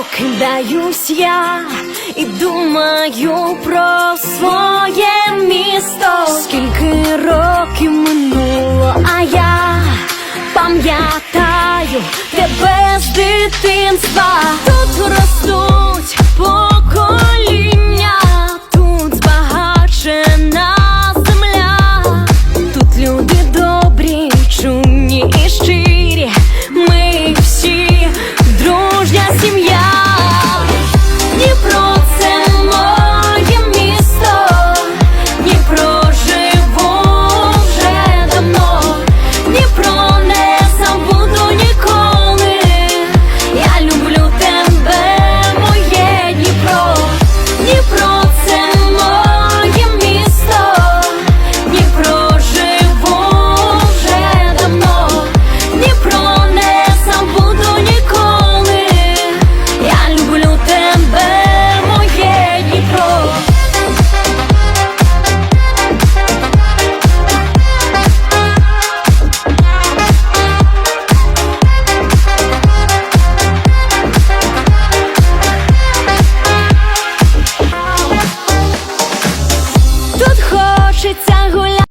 Прокидаюсь я і думаю про своє місто. Скільки років минуло, а я пам'ятаю тебе з дитинства. Тут рос 谁在乎？